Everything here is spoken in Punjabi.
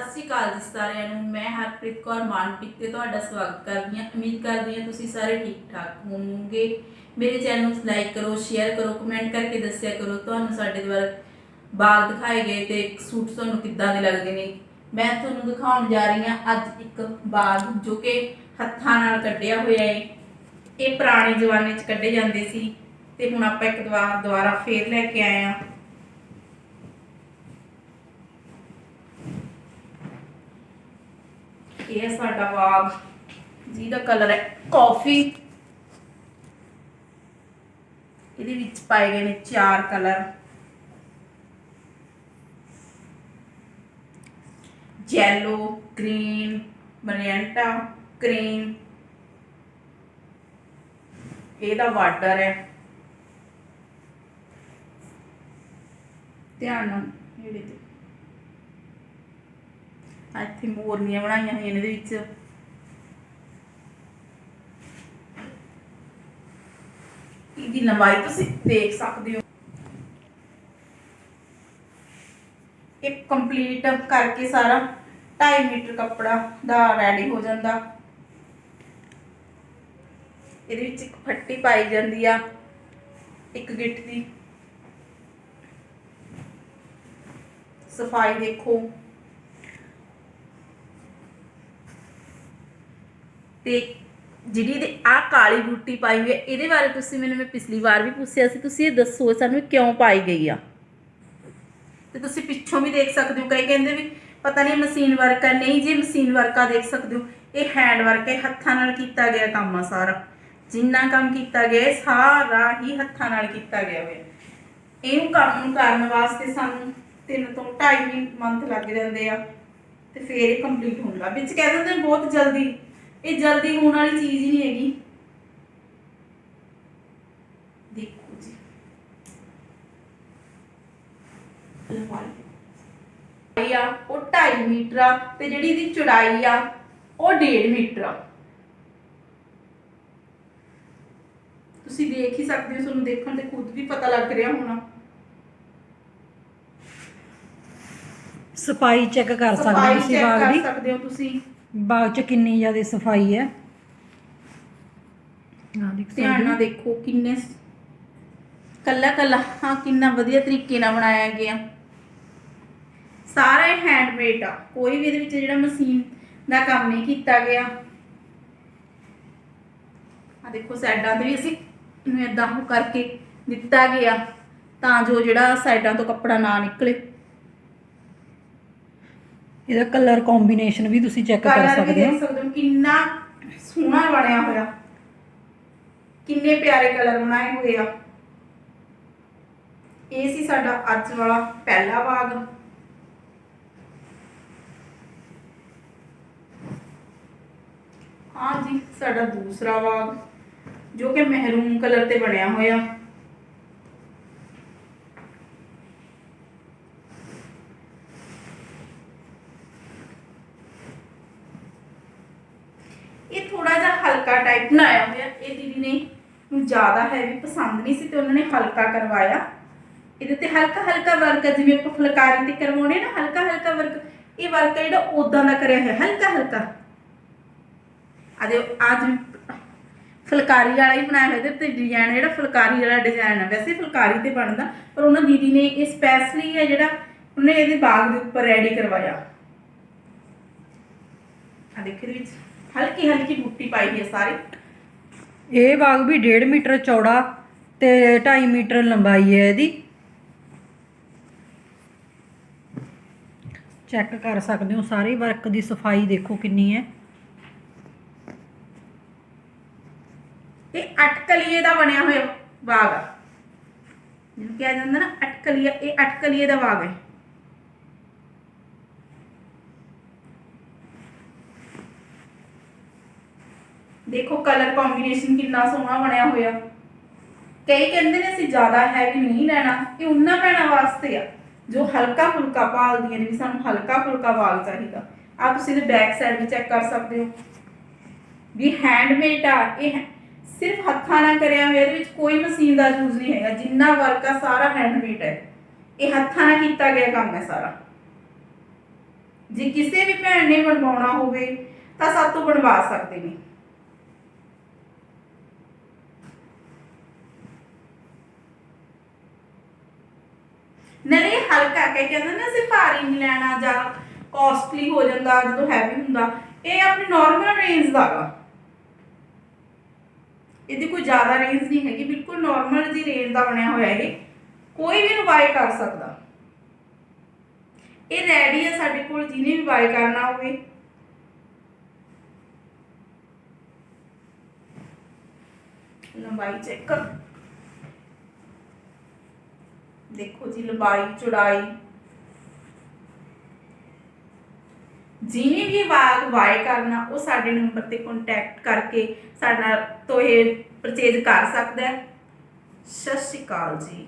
ਸਤਿ ਸ਼੍ਰੀ ਅਕਾਲ ਜੀ ਸਾਰਿਆਂ ਨੂੰ। ਮੈਂ ਹਰਪ੍ਰੀਤ ਕੌਰ ਮਾਨਪ੍ਰੀਤ ਤੇ ਤੁਹਾਡਾ ਸਵਾਗਤ ਕਰਦੀ ਹਾਂ। ਉਮੀਦ ਕਰਦੀ ਹਾਂ ਤੁਸੀਂ ਸਾਰੇ ਠੀਕ ਠਾਕ ਹੋਵੋਗੇ। ਮੇਰੇ ਚੈਨਲ ਨੂੰ ਲਾਈਕ ਕਰੋ, ਸ਼ੇਅਰ ਕਰੋ, ਕਮੈਂਟ ਕਰਕੇ ਦੱਸਿਆ ਕਰੋ। ਤੁਹਾਨੂੰ ਸਾਡੇ ਦੁਆਰਾ ਬਾਗ ਦਿਖਾਏ ਗਏ ਤੇ ਸੂਟ ਤੁਹਾਨੂੰ ਕਿੱਦਾਂ ਦੇ ਲੱਗਦੇ ਨੇ। ਮੈਂ ਤੁਹਾਨੂੰ ਦਿਖਾਉਣ ਜਾ ਰਹੀ ਹਾਂ ਅੱਜ ਇੱਕ ਬਾਗ ਜੋ ਕਿ ਹੱਥਾਂ ਨਾਲ ਕੱਢਿਆ ਹੋਇਆ ਹੈ ਇਹ ਪੁਰਾਣੇ ਜ਼ਮਾਨੇ 'ਚ ਕੱਢੇ ਜਾਂਦੇ ਸੀ ਤੇ ਹੁਣ ਆਪਾਂ ਇੱਕ ਵਾਰ ਦੁਬਾਰਾ ਫੇਰ ਲੈ ਕੇ ਆਏ ਹਾਂ। ਇਹ ਹੈ ਸਾਡਾ ਬਾਗ? ਜਿਹਦਾ ਕਲਰ ਹੈ ਕਾਫੀ ਇਹਦੇ ਵਿੱਚ ਪਾਏ ਗਏ ਨੇ ਚਾਰ colour yellow green magenta cream ਇਹਦਾ ਵਾਟਰ ਹੈ। ਧਿਆਨ ਨਾਲ ਜਿਹੜੇ ਤੇ। ਇੱਥੇ ਮੋਰਨੀਆਂ ਬਣਾਈਆਂ ਹੋਈਆਂ ਨੇ ਇਹਦੇ ਵਿੱਚ। ਇਹਦੀ ਲੰਬਾਈ ਤੁਸੀਂ ਦੇਖ ਸਕਦੇ ਹੋ। ਇਹ ਕੰਪਲੀਟ ਕਰਕੇ ਸਾਰਾ 2.5 ਮੀਟਰ ਕੱਪੜਾ ਦਾ ਰੈਡੀ ਹੋ ਜਾਂਦਾ। ਇਹਦੇ ਵਿੱਚ ਇੱਕ ਫੱਟੀ ਪਾਈ ਜਾਂਦੀ ਆ, ਇੱਕ ਗਿੱਟ ਦੀ। ਸਫ਼ਾਈ ਦੇਖੋ। ਤੇ ਜਿਹੜੀ ਇਹਦੇ ਆ ਕਾਲੀ ਬੂਟੀ ਪਾਈ ਹੋਈ ਹੈ, ਇਹਦੇ ਬਾਰੇ ਤੁਸੀਂ ਮੈਨੂੰ ਮੈਂ ਪਿਛਲੀ ਵਾਰ ਵੀ ਪੁੱਛਿਆ ਸੀ, ਤੁਸੀਂ ਇਹ ਦੱਸੋ ਸਾਨੂੰ ਕਿਉਂ ਪਾਈ ਗਈ ਆ? ਤੇ ਤੁਸੀਂ ਪਿੱਛੋਂ ਵੀ ਦੇਖ ਸਕਦੇ ਹੋ, ਕਈ ਕਹਿੰਦੇ ਵੀ ਪਤਾ ਨਹੀਂ ਮਸ਼ੀਨ ਵਰਕ ਹੈ ਨਹੀਂ ਜੀ ਮਸ਼ੀਨ ਵਰਕ ਆ, ਦੇਖ ਸਕਦੇ ਹੋ, ਇਹ ਹੈਂਡ ਵਰਕ ਹੈ ਹੱਥਾਂ ਨਾਲ ਕੀਤਾ ਗਿਆ ਕੰਮ ਆ ਸਾਰਾ। ਜਿੰਨਾ ਕੰਮ ਕੀਤਾ ਗਿਆ ਸਾਰਾ ਹੀ ਹੱਥਾਂ ਨਾਲ ਕੀਤਾ ਗਿਆ ਹੋਇਆ। ਇਹਨੂੰ ਕੰਮ ਨੂੰ ਕਰਨ ਵਾਸਤੇ ਸਾਨੂੰ 3 ਤੋਂ 2.5 ਮੰਥ ਲੱਗ ਜਾਂਦੇ ਆ, ਤੇ ਫਿਰ ਇਹ ਕੰਪਲੀਟ ਹੋਣ ਲੱਗ ਵਿੱਚ ਕਹਿ ਦਿੰਦੇ ਬਹੁਤ ਜਲਦੀ ਇਹ ਜਲਦੀ ਹੋਣ ਵਾਲੀ ਚੀਜ਼ ਹੀ ਨਹੀਂ ਹੈਗੀ। ਦੇਖੋ ਜੀ। ਲੰਬਾਈ ਆ ਉਹ 2.5 ਮੀਟਰ ਆ ਤੇ ਜਿਹੜੀ ਇਹਦੀ ਚੌੜਾਈ ਆ ਉਹ 1.5 ਮੀਟਰ ਆ। ਤੁਸੀਂ ਦੇਖ ਹੀ ਸਕਦੇ ਹੋ ਤੁਹਾਨੂੰ ਦੇਖਣ ਤੇ ਖੁਦ ਵੀ ਪਤਾ ਲੱਗ ਰਿਹਾ ਹੋਣਾ। ਸਫ਼ਾਈ ਚੈੱਕ ਕਰ ਸਕਦੇ ਸਫ਼ਾਈ ਹੋ ਤੁਸੀਂ ਬਾਗ ਕਰ ਦੀ। ਸਕਦੇ ਹੋ ਤੁਸੀਂ। ਬਾਗ 'ਚ ਕਿੰਨੀ ਜ਼ਿਆਦਾ ਸਫ਼ਾਈ ਹੈ? ਆ ਦੇਖ ਸਕਦੇ ਧਿਆਨ ਨਾਲ ਹੋ। ਦੇਖੋ ਕਿੰਨੇ ਕੱਲਾ ਕੱਲਾ ਹਾਂ ਕਿੰਨਾ ਵਧੀਆ ਤਰੀਕੇ ਨਾਲ ਬਣਾਇਆ ਗਿਆ। ਸਾਰਾ ਹੈਂਡਮੇਡ ਆ ਕੋਈ ਵੀ ਇਹਦੇ ਵਿੱਚ ਜਿਹੜਾ ਮਸ਼ੀਨ ਦਾ ਕੰਮ ਨਹੀਂ ਕੀਤਾ ਗਿਆ। ਆ ਦੇਖੋ ਸਾਈਡਾਂ ਤੇ ਵੀ ਅਸੀਂ ਇਹਨੂੰ ਏਦਾਂ ਉਹ ਕਰਕੇ ਦਿੱਤਾ ਗਿਆ ਤਾਂ ਜੋ ਜਿਹੜਾ ਸਾਈਡਾਂ ਤੋਂ ਕੱਪੜਾ ਨਾ ਨਿਕਲੇ। ਇਹਦਾ ਕਲਰ ਕੰਬੀਨੇਸ਼ਨ ਵੀ ਤੁਸੀਂ ਚੈੱਕ ਕਰ ਕਲਰ ਵੀ ਸਕਦੇ ਹੋ। ਦੇਖ ਸਕਦੇ ਹੋ ਕਿੰਨਾ ਸੋਹਣਾ ਬਣਿਆ ਹੋਇਆ। ਕਿੰਨੇ ਪਿਆਰੇ ਕਲਰ ਬਣਾਏ ਹੋਏ ਆ। ਇਹ ਸੀ ਸਾਡਾ ਅੱਜ ਵਾਲਾ ਪਹਿਲਾ ਬਾਗ। ਹਾਂ ਜੀ ਸਾਡਾ ਦੂਸਰਾ ਬਾਗ ਜੋ ਕਿ ਮਹਿਰੂਨ ਕਲਰ ਤੇ ਬਣਿਆ ਹੋਇਆ। ਹਲਕਾ ਟਾਈਪ ਬਣਾਇਆ ਹੋਇਆ, ਇਹ ਦੀਦੀ ਨੇ ਨੂੰ ਜ਼ਿਆਦਾ ਹੈਵੀ ਪਸੰਦ ਨਹੀਂ ਸੀ ਤੇ ਉਹਨਾਂ ਨੇ ਹਲਕਾ ਕਰਵਾਇਆ। ਇਹਦੇ ਤੇ ਹਲਕਾ ਹਲਕਾ ਵਰਕ ਜਿਵੇਂ ਆਪਾਂ ਫੁਲਕਾਰੀ ਤੇ ਕਰਵਾਉਣੇ ਨਾ, ਹਲਕਾ ਹਲਕਾ ਵਰਕ ਇਹ ਵਰਕ ਜਿਹੜਾ ਉਦਾਂ ਦਾ ਕਰਿਆ ਹੋਇਆ, ਹਲਕਾ ਹਲਕਾ। ਆਦੇ ਅੱਜ ਫੁਲਕਾਰੀ ਵਾਲਾ ਹੀ ਬਣਾਇਆ ਹੋਇਆ ਤੇ ਡਿਜ਼ਾਈਨ ਜਿਹੜਾ ਫੁਲਕਾਰੀ ਵਾਲਾ ਡਿਜ਼ਾਈਨ ਹੈ ਵੈਸੇ ਫੁਲਕਾਰੀ ਤੇ ਬਣਦਾ, ਪਰ ਉਹਨਾਂ ਦੀਦੀ ਨੇ ਇਹ ਸਪੈਸ਼ਲੀ ਹੈ ਜਿਹੜਾ ਉਹਨੇ ਇਹਦੇ ਬਾਗ ਦੇ ਉੱਪਰ ਰੈਡੀ ਕਰਵਾਇਆ। ਆ ਦੇਖੋ ਇਹਦੇ ਵਿੱਚ। ਹਲਕੀ ਹਲਕੀ ਬੂਟੀ ਪਾਈ ਹੈ ਸਾਰੀ। ਇਹ ਬਾਗ ਵੀ 1.5 ਮੀਟਰ ਚੌੜਾ ਤੇ 2.5 ਮੀਟਰ ਲੰਬਾਈ ਹੈ ਇਹਦੀ। ਚੈੱਕ ਕਰ ਸਕਦੇ ਹੋ ਸਾਰੇ ਵਰਕ ਦੀ ਸਫ਼ਾਈ ਦੇਖੋ ਕਿੰਨੀ ਹੈ। ਇਹ ਅਟਕਲੀਏ ਦਾ ਬਣਿਆ ਹੋਇਆ ਬਾਗ ਜਿਹਨੂੰ ਕਿਹਾ ਜਾਂਦਾ ਨਾ ਅਟਕਲੀਆ ਇਹ ਅਟਕਲੀਏ ਦਾ ਬਾਗ ਹੈ। ਦੇਖੋ ਕਲਰ ਕੰਬੀਨੇਸ਼ਨ ਕਿੰਨਾ ਸੋਹਣਾ ਬਣਿਆ ਹੋਇਆ। ਕਈ ਕਹਿੰਦੇ ਨੇ ਅਸੀਂ ਜ਼ਿਆਦਾ ਹੈਵੀ ਨਹੀਂ ਲੈਣਾ, ਇਹ ਉਹਨਾਂ ਭੈਣਾਂ ਵਾਸਤੇ ਆ, ਜੋ ਹਲਕਾ ਫੁਲਕਾ ਪਾਲਦੀਆਂ ਨੇ ਵੀ ਸਾਨੂੰ ਹਲਕਾ ਫੁਲਕਾ ਵਾਲ ਚਾਹੀਦਾ। ਆ ਤੁਸੀਂ ਇਹਦੇ ਬੈਕ ਸਾਈਡ ਵੀ ਚੈੱਕ ਕਰ ਸਕਦੇ ਹੋ। ਵੀ ਹੈਂਡਮੇਡ ਆ, ਇਹ ਸਿਰਫ ਹੱਥਾਂ ਨਾਲ ਕਰਿਆ ਹੋਇਆ, ਇਹਦੇ ਵਿੱਚ ਕੋਈ ਮਸ਼ੀਨ ਦਾ ਯੂਜ਼ ਨਹੀਂ ਹੈਗਾ, ਜਿੰਨਾ ਵਰਕ ਆ ਸਾਰਾ ਹੈਂਡਮੇਡ ਹੈ। ਇਹ ਹੱਥਾਂ ਨਾਲ ਕੀਤਾ ਗਿਆ ਕੰਮ ਹੈ ਸਾਰਾ। ਜੇ ਕਿਸੇ ਵੀ ਭੈਣ ਨੇ ਬਣਵਾਉਣਾ ਹੋਵੇ, ਤਾਂ ਸਾਡੇ ਤੋਂ ਬਣਵਾ ਸਕਦੇ ਨੇ। ਨਾਲੇ ਇਹ ਹਲਕਾ ਕਹਿ ਕਹਿੰਦੇ ਨਾ ਅਸੀਂ ਭਾਰੀ ਨਹੀਂ ਲੈਣਾ ਜਾਂ ਕਾਸਟਲੀ ਹੋ ਜਾਂਦਾ, ਜਦੋਂ ਹੈਵੀ ਹੁੰਦਾ। ਇਹ ਆਪਣੀ ਨਾਰਮਲ ਰੇਂਜ ਦਾ ਵਾ ਇਹਦੀ ਕੋਈ ਜ਼ਿਆਦਾ ਰੇਂਜ ਨਹੀਂ ਹੈਗੀ, ਬਿਲਕੁਲ ਨਾਰਮਲ ਜੀ ਰੇਂਜ ਦਾ ਬਣਿਆ ਹੋਇਆ ਇਹ। ਕੋਈ ਵੀ ਇਹਨੂੰ ਬਾਈ ਕਰ ਸਕਦਾ। ਇਹ ਰੈਡੀ ਹੈ ਸਾਡੇ ਕੋਲ, ਜਿਹਨੇ ਵੀ ਬਾਈ ਕਰਨਾ ਹੋਵੇ। ਲੰਬਾਈ ਚੈੱਕ ਕਰ। ਦੇਖੋ ਜੀ, ਲੰਬਾਈ, ਚੌੜਾਈ। ਜਿਵੇਂ ਵੀ ਬਾਗ ਬਾਏ ਕਰਨਾ, ਉਹ ਸਾਡੇ ਨੰਬਰ ਤੇ ਕੰਟੈਕਟ ਕਰਕੇ ਸਾਡੇ ਨਾਲ ਤੋਂ ਇਹ ਪਰਚੇਜ ਕਰ ਸਕਦਾ ਹੈ। ਸਤਿ ਸ਼੍ਰੀ ਅਕਾਲ ਜੀ।